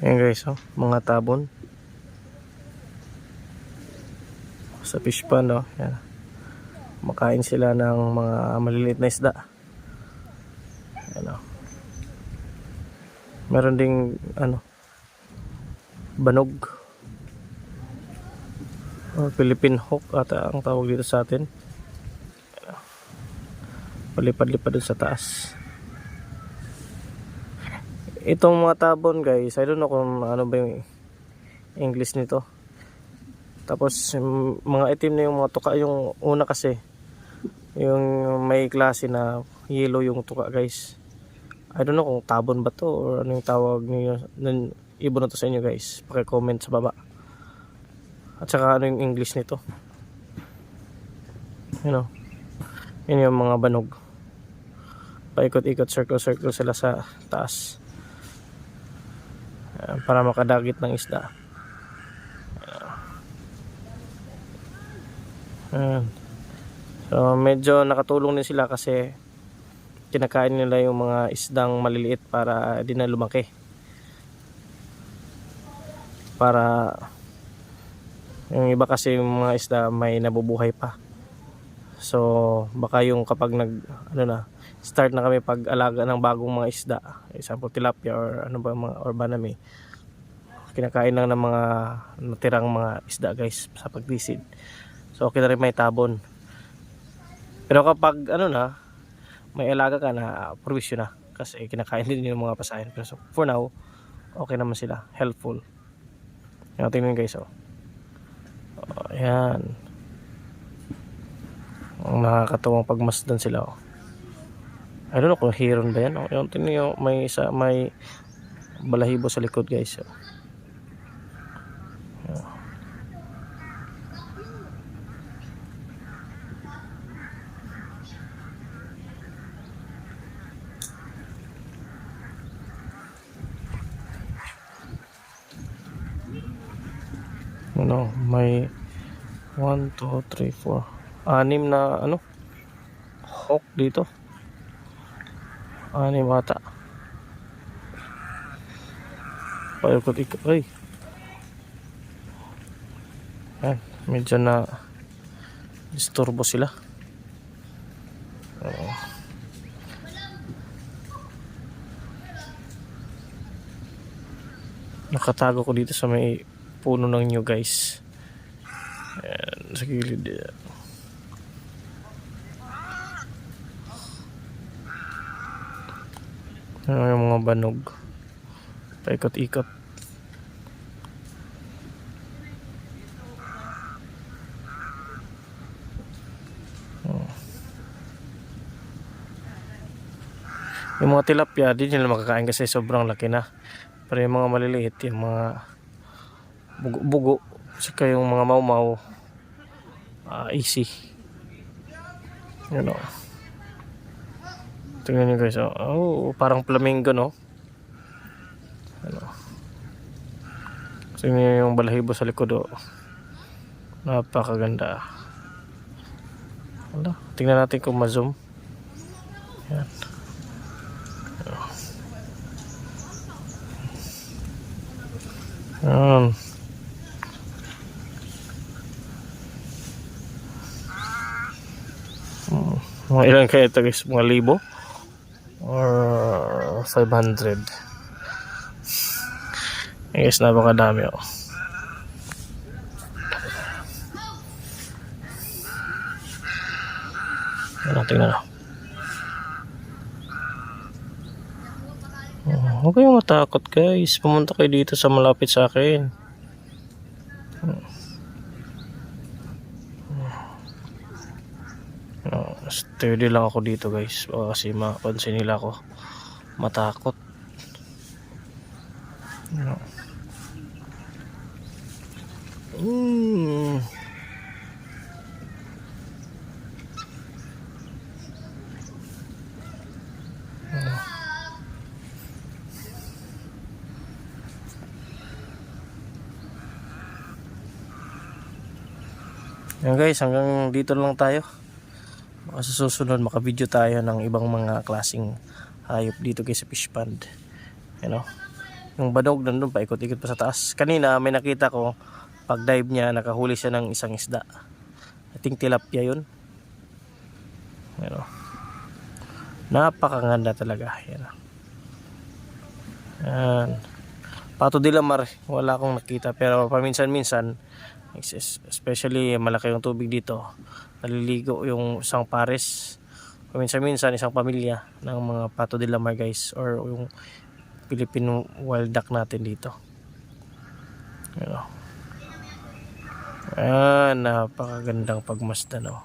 Ayan guys, oh, mga tabon. Sa fish pond, oh. Yan. Makain sila ng mga maliliit na isda. Ayan, oh. Meron ding, ano, banog. Or Philippine hawk ata ang tawag dito sa atin. Oh. Palipad-lipad sa taas. Itong mga tabon guys, I don't know kung ano ba yung English nito. Tapos mga itim na yung mga tuka yung una kasi yung may klase na yellow yung tuka guys. I don't know kung tabon ba to or ano yung tawag niyo nun ibon na to sa inyo guys. Paki-comment sa baba. At saka ano yung English nito. You know. Yun yung mga banog. Paikot-ikot circle-circle sila sa taas. Ayan, para makadagit ng isda. Ayan. So medyo nakatulong din sila kasi kinakain nila yung mga isdang maliliit para di na lumaki. Para yung iba kasi yung mga isda may nabubuhay pa. So baka yung kapag nag ano na start na kami pag-alaga ng bagong mga isda, example tilapia or ano ba mga or banami. Kinakain lang ng mga natirang mga isda guys sa pagdisid. So okay na rin may tabon. Pero kapag ano na, may alaga ka na, provision na. Kasi kinakain din yung mga pasahin. Pero so, for now, okay naman sila. Helpful. Yan, tingnan guys, oh. oh ayan. Ang nakakatuwang pagmasdan sila, oh. I don't know kung heron ba yan. Oh, yung tingnan nyo, may, isa, may balahibo sa likod, guys. Oh. ano, may 1, 2, 3, 4 anim na ano? Hawk dito. Anim ata. Paikot ikot ay. Yan medyo na disturbo sila. Oo. nakatago ko dito sa may puno ng nyo guys. Ayan, sa gilid Ano yung mga banog? Paikot-ikot. Oh. yung mga tilapia di nila makakain kasi sobrang laki na. Pero yung mga maliliit yung mga bugo-bugo saka yung mga mau-mau ah, easy. You know tingnan nyo guys oh, oh parang flamingo no? Ano? Tingnan nyo yung balahibo sa likod oh. Napakaganda. Ano tingnan natin kung ma-zoom. Yan yan Mga ilan kaya ito guys? Mga libo? Or 500? Ay guys, napakadami oh. Ano, tingnan na. Oh, Huwag kayong matakot guys. Pumunta kayo dito sa malapit sa akin. Steady lang ako dito guys Baka kasi mapansin nila ako matakot no. mm. Yan guys, hanggang dito lang tayo. Baka sa susunod makabideo tayo ng ibang mga klaseng hayop dito kay sa fish pond. You know? Yung banog nandun pa ikot-ikot pa sa taas. Kanina may nakita ko pag dive niya nakahuli siya ng isang isda. I think tilapia yun. Ano. Napakaganda talaga. Yan. Yan. Pato de la Mar, wala akong nakita pero paminsan-minsan especially malaki yung tubig dito naliligo yung isang pares paminsan-minsan isang pamilya ng mga Pato de la Mar guys or yung Philippine wild duck natin dito Ano. Ayan, napakagandang pagmasdan oh.